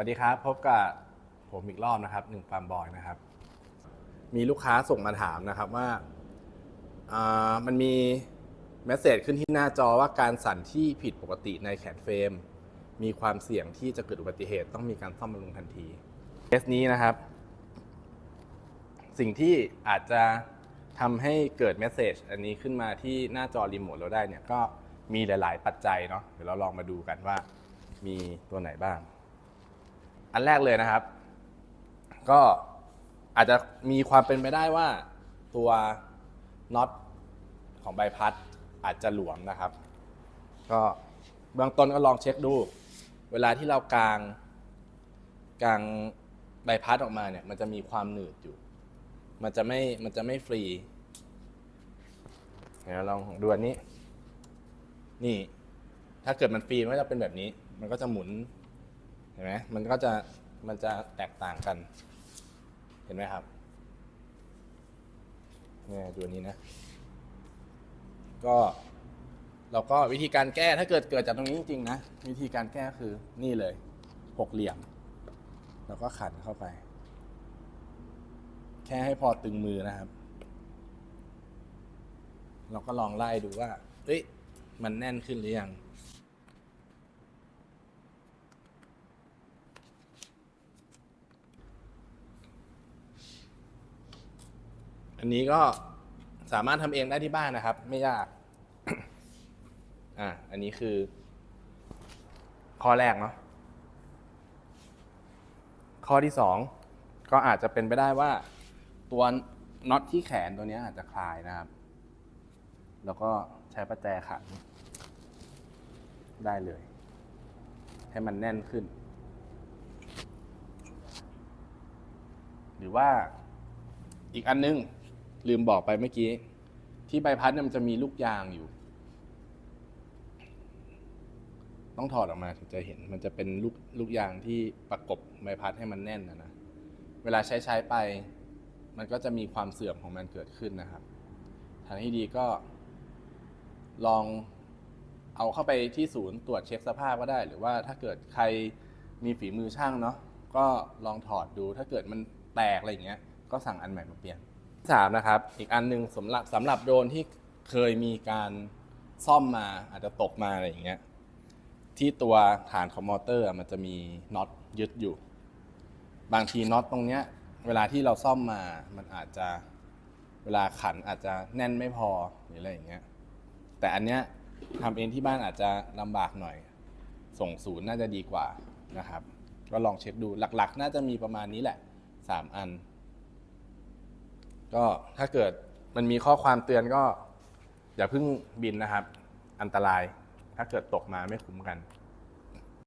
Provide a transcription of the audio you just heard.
วัสดีครับ พบกับผมอีกรอบนะครับหนึ่งฟาร์มบอยนะครับ มีลูกค้าส่งมาถามนะครับว่าามันมีเมสเซจขึ้นที่หน้าจอว่าการสั่นที่ผิดปกติในแขนเฟรม มีความเสี่ยงที่จะเกิดอุบัติเหตุต้องมีการซ่อมบำรุงทันทีเคสนี้นะครับ สิ่งที่อาจจะทำให้เกิดเมสเซจอันนี้ขึ้นมาที่หน้าจอรีโมทเราได้เนี่ยก็มีหลาย ๆ ปัจจัยเนาะเดี๋ยวเราลองมาดูกันว่ามีตัวไหนบ้าง อันแรกเลยนะครับ ก็อาจจะมีความเป็นไปได้ว่าตัวน็อตของใบพัดอาจจะหลวมนะครับ ก็เบื้องต้นก็ลองเช็คดู เวลาที่เรากางกางใบพัดออกมาเนี่ย มันจะมีความหนืดอยู่ มันจะไม่มันจะไม่ฟรีเดี๋ยวลองดูอันนี้ นี่ ถ้าเกิดมันฟรีมันก็จะเป็นแบบนี้ มันก็จะหมุน ห็นไหมมันก็จะมันจะแตกต่างกัน เห็นไหมครับเนี่ยดูอันนี้นะ ก็เราก็วิธีการแก้ถ้าเกิดเกิดจากตรงนี้จริงๆนะ วิธีการแก้คือนี่เลยหกเหลี่ยม แล้วก็ขันเข้าไป แค่ให้พอตึงมือนะครับ เราก็ลองไล่ดูว่าเอ้ยมันแน่นขึ้นหรือยัง อันนี้ก็สามารถทำเองได้ที่บ้านนะครับ ไม่ยาก อะ อันนี้คือ ข้อแรกเนาะ ข้อที่สองก็อาจจะเป็นไปได้ว่า ตัวน็อตที่แขนตัวนี้อาจจะคลายนะครับ แล้วก็ใช้ประแจขันได้เลย ให้มันแน่นขึ้น หรือว่าอีกอันนึง ลืมบอกไปเมื่อกี้ ที่ใบพัดเนี่ยมันจะมีลูกยางอยู่ ต้องถอดออกมาถึงจะเห็น มันจะเป็นลูกลูกยางที่ประกบใบพัดให้มันแน่นนะนะเวลาใช้ใช้ไป มันก็จะมีความเสื่อมของมันเกิดขึ้นนะครับทางที่ดีก็ ลองเอาเข้าไปที่ศูนย์ตรวจเช็คสภาพก็ได้ หรือว่าถ้าเกิดใครมีฝีมือช่างเนาะก็ลองถอดดูถ้าเกิดมันแตกอะไรอย่างเงี้ย ก็สั่งอันใหม่มาเปลี่ยน สามนะครับ อีกอันหนึ่งสำหรับสำหรับโดรนที่เคยมีการซ่อมมาอาจจะตกมาอะไรอย่างเงี้ยที่ตัวฐานของมอเตอร์มันจะมีน็อตยึดอยู่ บางทีน็อตตรงเนี้ย เวลาที่เราซ่อมมามันอาจจะเวลาขันอาจจะแน่นไม่พอหรืออะไรอย่างเงี้ยแต่อันเนี้ยทำเองที่บ้านอาจจะลำบากหน่อย ส่งศูนย์น่าจะดีกว่านะครับ ก็ลองเช็คดูหลักๆ น่าจะมีประมาณนี้แหละสามอัน ก็ถ้าเกิดมันมีข้อความเตือนก็อย่าเพิ่งบินนะครับ อันตรายถ้าเกิดตกมาไม่คุ้มกัน